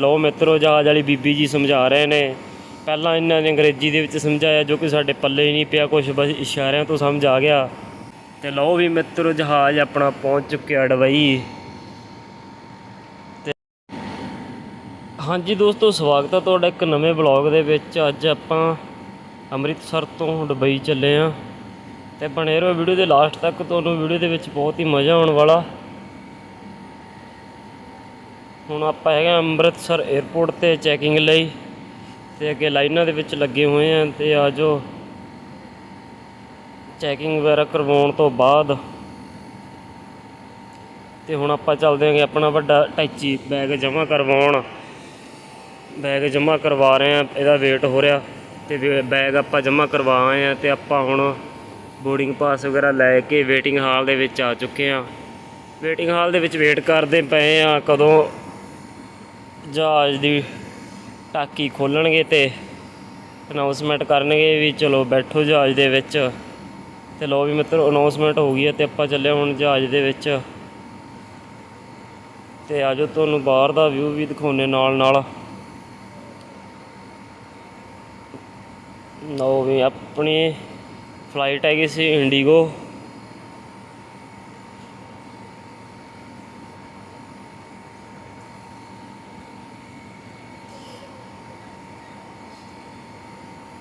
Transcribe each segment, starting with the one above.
ਲੋ ਮਿੱਤਰੋ, ਜਹਾਜ਼ ਵਾਲੀ ਬੀਬੀ ਜੀ ਸਮਝਾ ਰਹੇ ਨੇ। ਪਹਿਲਾਂ ਇਹਨਾਂ ਨੇ ਅੰਗਰੇਜ਼ੀ ਦੇ ਵਿੱਚ ਸਮਝਾਇਆ, ਜੋ ਕਿ ਸਾਡੇ ਪੱਲੇ ਹੀ ਨਹੀਂ ਪਿਆ ਕੁਝ ਬਸ ਇਸ਼ਾਰਿਆਂ ਤੋਂ ਸਮਝ ਆ ਗਿਆ। ਤੇ ਲਓ ਵੀ ਮਿੱਤਰੋ, ਜਹਾਜ਼ ਆਪਣਾ ਪਹੁੰਚ ਚੁੱਕਿਆ ਡਬਈ ਤੇ ਹਾਂਜੀ ਦੋਸਤੋ, ਸਵਾਗਤ ਹੈ ਤੁਹਾਡਾ ਇੱਕ ਨਵੇਂ ਬਲੌਗ ਦੇ ਵਿੱਚ। ਅੱਜ ਆਪਾਂ ਅੰਮ੍ਰਿਤਸਰ ਤੋਂ ਦੁਬਈ ਚੱਲੇ ਆਂ। ਤੇ ਬਣੇ ਰਹੋ, ਵੀਡੀਓ ਦੇ ਲਾਸਟ ਤੱਕ। ਤੁਹਾਨੂੰ ਵੀਡੀਓ ਦੇ ਵਿੱਚ ਬਹੁਤ ਹੀ ਮਜ਼ਾ ਆਉਣ ਵਾਲਾ। ਹੁਣ ਆਪਾਂ ਹੈਗੇ ਹਾਂ ਅੰਮ੍ਰਿਤਸਰ 에ਅਰਪੋਰਟ ਤੇ ਚੈਕਿੰਗ ਲਈ ਤੇ ਅੱਗੇ ਲਾਈਨਾਂ ਦੇ ਵਿੱਚ ਲੱਗੇ ਹੋਏ ਆ ਤੇ ਆਜੋ ਚੈਕਿੰਗ ਵਗੈਰਾ ਕਰਵਾਉਣ ਤੋਂ ਬਾਅਦ ਤੇ ਹੁਣ ਆਪਾਂ ਚੱਲਦੇ ਆਂਗੇ ਆਪਣਾ ਵੱਡਾ ਟੈਚੀ ਬੈਗ ਜਮ੍ਹਾਂ ਕਰਵਾਉਣ। ਬੈਗ ਜਮ੍ਹਾਂ ਕਰਵਾ ਰਹੇ ਆ ਇਹਦਾ ਵੇਟ ਹੋ ਰਿਹਾ ਤੇ ਵੇ- ਬੈਗ ਆਪਾਂ ਜਮ੍ਹਾਂ ਕਰਵਾ ਆਏ ਆ ਤੇ ਆਪਾਂ ਹੁਣ ਬੋਰਡਿੰਗ ਪਾਸ ਵਗੈਰਾ ਲੈ ਕੇ ਵੇਟਿੰਗ ਹਾਲ ਦੇ ਵਿੱਚ ਆ ਚੁੱਕੇ ਆ ਵੇਟਿੰਗ ਹਾਲ ਦੇ ਵਿੱਚ ਵੇਟ ਕਰਦੇ ਪਏ ਆ ਕਦੋਂ ਜਹਾਜ਼ ਦੀ ਟਾਕੀ ਖੋਲਣਗੇ ਤੇ ਅਨਾਉਂਸਮੈਂਟ ਕਰਨਗੇ ਵੀ ਚਲੋ ਬੈਠੋ ਜਹਾਜ਼ ਦੇ ਵਿੱਚ। ਤੇ ਲੋ ਵੀ ਮਿੱਤਰ ਅਨਾਉਂਸਮੈਂਟ ਹੋ ਗਈ ਹੈ ਤੇ ਆਪਾਂ ਚੱਲੇ ਹੁਣ ਜਹਾਜ਼ ਦੇ ਵਿੱਚ। ਤੇ ਆਜੋ ਤੁਹਾਨੂੰ ਬਾਹਰ ਦਾ ਵਿਊ ਵੀ ਦਿਖਾਉਣੇ ਨਾਲ ਨਾਲ ਲਓ ਵੀ ਆਪਣੀ ਫਲਾਈਟ ਹੈਗੀ ਸੀ ਇੰਡੀਗੋ।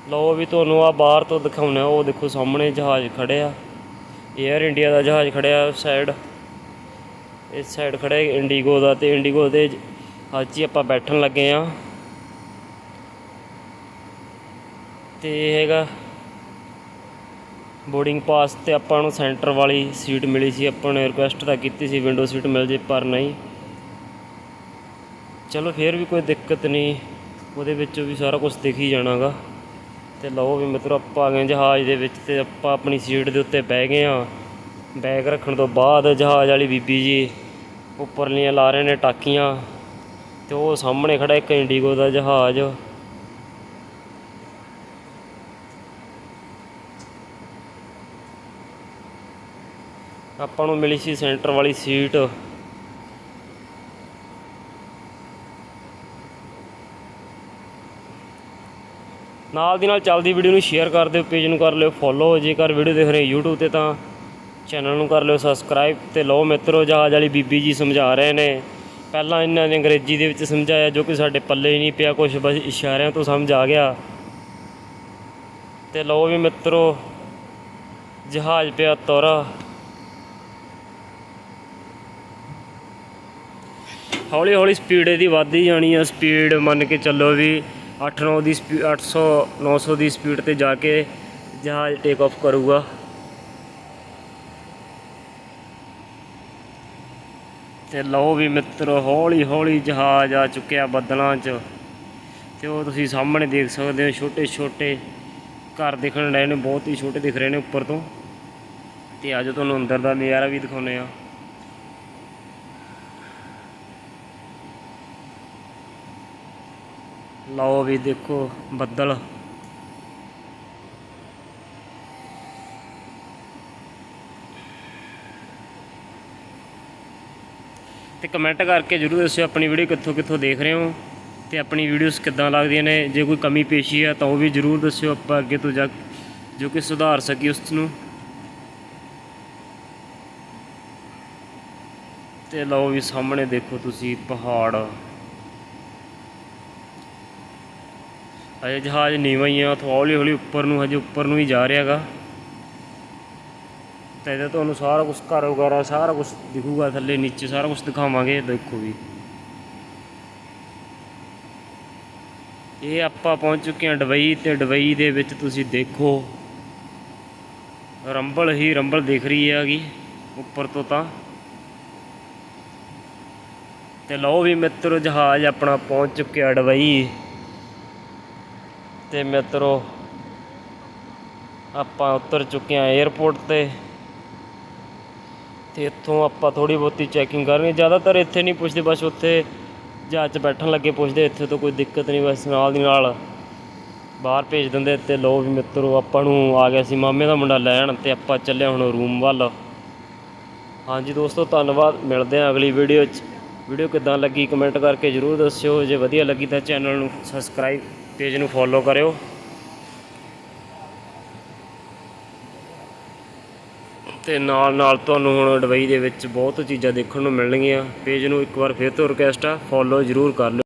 ਲਓ ਵੀ ਤੁਹਾਨੂੰ ਆ ਬਾਹਰ ਤੋਂ ਦਿਖਾਉਣਾ ਉਹ ਦੇਖੋ ਸਾਹਮਣੇ ਜਹਾਜ਼ ਖੜਿਆ 에ਅਰ ਇੰਡੀਆ ਦਾ ਜਹਾਜ਼ ਖੜਿਆ ਉਸ ਸਾਈਡ ਇਸ ਸਾਈਡ ਖੜਿਆ ਇੰਡੀਗੋ ਦਾ ਤੇ ਇੰਡੀਗੋ ਦੇ ਅੱਜ ਹੀ ਆਪਾਂ ਬੈਠਣ ਲੱਗੇ ਆ। ਤੇ ਇਹ ਹੈਗਾ ਬੋਰਡਿੰਗ ਪਾਸ ਤੇ ਆਪਾਂ ਨੂੰ ਸੈਂਟਰ ਵਾਲੀ ਸੀਟ ਮਿਲੀ ਸੀ। ਆਪਾਂ ਨੇ ਰਿਕੁਐਸਟ ਤਾਂ ਕੀਤੀ ਸੀ ਵਿੰਡੋ ਸੀਟ ਮਿਲ ਜੇ ਪਰ ਨਹੀਂ। ਚਲੋ ਫੇਰ ਵੀ ਕੋਈ ਦਿੱਕਤ ਨਹੀਂ। ਉਹਦੇ ਵਿੱਚੋਂ ਵੀ ਸਾਰਾ ਕੁਝ ਦਿਖ ਹੀ ਜਾਣਾਗਾ। ਤੇ ਲਓ ਵੀ ਮਿੱਤਰੋ ਆਪਾਂ ਆ ਗਏ ਜਹਾਜ਼ ਦੇ ਵਿੱਚ ਤੇ ਆਪਾਂ ਆਪਣੀ ਸੀਟ ਦੇ ਉੱਤੇ ਬਹਿ ਗਏ ਆ ਬੈਗ ਰੱਖਣ ਤੋਂ ਬਾਅਦ ਜਹਾਜ਼ ਵਾਲੀ ਬੀਬੀ ਜੀ ਉੱਪਰਲੀਆਂ ਲਾ ਰਹੇ ਨੇ ਟਾਕੀਆਂ ਤੇ ਉਹ ਸਾਹਮਣੇ ਖੜਾ ਇੱਕ ਇੰਡੀਗੋ ਦਾ ਜਹਾਜ਼। ਆਪਾਂ ਨੂੰ ਮਿਲੀ ਸੀ ਸੈਂਟਰ ਵਾਲੀ ਸੀਟ। ਨਾਲ ਦੀ ਨਾਲ ਚੱਲਦੀ ਵੀਡੀਓ ਨੂੰ ਸ਼ੇਅਰ ਕਰ ਦਿਓ ਪੇਜ ਨੂੰ ਕਰ ਲਿਓ ਫੋਲੋ ਜੇਕਰ ਵੀਡੀਓ ਦੇਖ ਰਹੇ ਹੋ YouTube ਤੇ ਤਾਂ ਚੈਨਲ ਨੂੰ ਕਰ ਲਿਓ ਸਬਸਕ੍ਰਾਈਬ ਤੇ ਲਓ ਮਿੱਤਰੋ, ਜਹਾਜ਼ ਵਾਲੀ ਬੀਬੀ ਜੀ ਸਮਝਾ ਰਹੇ ਨੇ। ਪਹਿਲਾਂ ਇਹਨਾਂ ਨੇ ਅੰਗਰੇਜ਼ੀ ਦੇ ਵਿੱਚ ਸਮਝਾਇਆ ਜੋ ਕਿ ਸਾਡੇ ਪੱਲੇ ਹੀ ਨਹੀਂ ਪਿਆ ਕੁਝ ਬਸ ਇਸ਼ਾਰਿਆਂ ਤੋਂ ਸਮਝ ਆ ਗਿਆ। ਤੇ ਲਓ ਵੀ ਮਿੱਤਰੋ, ਜਹਾਜ਼ ਪਿਆ ਤੋਰਾ। ਹੌਲੀ ਹੌਲੀ ਸਪੀਡ ਇਹਦੀ ਵੱਧਦੀ ਜਾਣੀ ਆ ਸਪੀਡ ਮੰਨ ਕੇ ਚੱਲੋ ਵੀ 8-9 ਦੀ ਸਪੀਡ 800 900 ਦੀ ਸਪੀਡ ਤੇ ਜਾ ਕੇ ਜਹਾਜ਼ ਟੇਕ ਆਫ ਕਰੂਗਾ। ਤੇ ਲਓ ਵੀ ਮਿੱਤਰੋ ਹੌਲੀ ਹੌਲੀ ਜਹਾਜ਼ ਆ ਚੁੱਕਿਆ ਬੱਦਲਾਂ 'ਚ। ਤੇ ਉਹ ਤੁਸੀਂ ਸਾਹਮਣੇ ਦੇਖ ਸਕਦੇ ਹੋ ਛੋਟੇ ਛੋਟੇ ਘਰ ਦਿਖਣ ਰਹੇ ਨੇ, ਬਹੁਤ ਹੀ ਛੋਟੇ ਦਿਖ ਰਹੇ ਨੇ ਉੱਪਰ ਤੋਂ। ਤੇ ਅੱਜ ਤੁਹਾਨੂੰ ਅੰਦਰ ਦਾ ਨਜ਼ਾਰਾ ਵੀ ਦਿਖਾਉਂਦੇ ਆ ਲਓ ਵੀ ਦੇਖੋ ਬੱਦਲ। ਤੇ ਕਮੈਂਟ ਕਰਕੇ ਜਰੂਰ ਦੱਸਿਓ ਆਪਣੀ ਵੀਡੀਓ ਕਿੱਥੋਂ ਕਿੱਥੋਂ ਦੇਖ ਰਹੇ ਹੋ ਤੇ ਆਪਣੀ ਵੀਡੀਓਜ਼ ਕਿੱਦਾਂ ਲੱਗਦੀਆਂ ਨੇ। ਜੇ ਕੋਈ ਕਮੀ ਪੇਸ਼ੀ ਆ ਤਾਂ ਉਹ ਵੀ ਜਰੂਰ ਦੱਸਿਓ ਆਪਾਂ ਅੱਗੇ ਤੋਂ ਜਾ ਜੋ ਕਿ ਸੁਧਾਰ ਸਕੀ ਉਸ ਨੂੰ। ਤੇ ਲਓ ਵੀ ਸਾਹਮਣੇ ਦੇਖੋ ਤੁਸੀਂ ਪਹਾੜ। ਹਜੇ ਜਹਾਜ਼ ਨੀਵਾਂ ਹੀ ਆ, ਉੱਥੋਂ ਹੌਲੀ ਹੌਲੀ ਉੱਪਰ ਨੂੰ, ਹਜੇ ਉੱਪਰ ਨੂੰ ਹੀ ਜਾ ਰਿਹਾਗਾ ਤੇ ਇਹਦਾ ਤੁਹਾਨੂੰ ਸਾਰਾ ਕੁਝ ਘਰ ਵਗੈਰਾ, ਸਾਰਾ ਕੁਝ ਦਿਖੂਗਾ ਥੱਲੇ, ਨੀਚੇ ਸਾਰਾ ਕੁਝ ਦਿਖਾਵਾਂਗੇ ਦੇਖੋ ਵੀ। ਇਹ ਆਪਾਂ ਪਹੁੰਚ ਚੁੱਕੇ ਹਾਂ ਡਬਈ ਤੇ ਡਬਈ ਦੇ ਵਿੱਚ ਤੁਸੀਂ ਦੇਖੋ। ਰੰਬਲ ਹੀ ਰੰਬਲ ਦਿਖ ਰਹੀ ਹੈਗੀ, ਉੱਪਰ ਤੋਂ ਤਾਂ। ਤੇ ਲਓ ਵੀ ਮਿੱਤਰੋ, ਜਹਾਜ਼ ਆਪਣਾ ਪਹੁੰਚ ਚੁੱਕਿਆ ਡਬਈ। ਤੇ ਮਿੱਤਰੋ, ਆਪਾਂ ਉਤਰ ਚੁੱਕੇ ਹਾਂ 에ਅਰਪੋਰਟ ਤੇ। ਤੇ ਇੱਥੋਂ ਆਪਾਂ ਥੋੜੀ ਬਹੁਤੀ ਚੈਕਿੰਗ ਕਰਨੀ ਜ਼ਿਆਦਾਤਰ ਇੱਥੇ ਨਹੀਂ ਪੁੱਛਦੇ, ਬਸ ਉੱਥੇ ਜਹਾਜ਼ 'ਚ ਬੈਠਣ ਲੱਗੇ ਪੁੱਛਦੇ, ਇੱਥੇ ਤੋਂ ਕੋਈ ਦਿੱਕਤ ਨਹੀਂ, ਬਸ ਨਾਲ ਦੀ ਨਾਲ ਬਾਹਰ ਭੇਜ ਦਿੰਦੇ। ਤੇ ਲੋ ਵੀ ਮਿੱਤਰੋ, ਆਪਾਂ ਨੂੰ ਆ ਗਿਆ ਸੀ ਮਾਮੇ ਦਾ ਮੁੰਡਾ ਲੈਣ ਤੇ ਆਪਾਂ ਚੱਲੇ ਹੁਣ ਰੂਮ ਵੱਲ। ਹਾਂਜੀ ਦੋਸਤੋ, ਧੰਨਵਾਦ। ਮਿਲਦੇ ਹਾਂ ਅਗਲੀ ਵੀਡੀਓ 'ਚ। ਵੀਡੀਓ ਕਿੱਦਾਂ ਲੱਗੀ ਕਮੈਂਟ ਕਰਕੇ ਜਰੂਰ ਦੱਸਿਓ। ਜੇ ਵਧੀਆ ਲੱਗੀ ਤਾਂ ਚੈਨਲ ਨੂੰ ਸਬਸਕ੍ਰਾਈਬ ਪੇਜ ਨੂੰ ਫੋਲੋ ਕਰਿਓ। ਤੇ ਨਾਲ ਨਾਲ ਤੁਹਾਨੂੰ ਹੁਣ ਦੁਬਈ ਦੇ ਵਿੱਚ ਬਹੁਤ ਚੀਜ਼ਾਂ ਦੇਖਣ ਨੂੰ ਮਿਲਣਗੀਆਂ। ਪੇਜ ਨੂੰ ਇੱਕ ਵਾਰ ਫਿਰ ਤੋਂ ਰਿਕਵੈਸਟ ਆ। ਫੋਲੋ ਜਰੂਰ ਕਰ ਲਿਓ।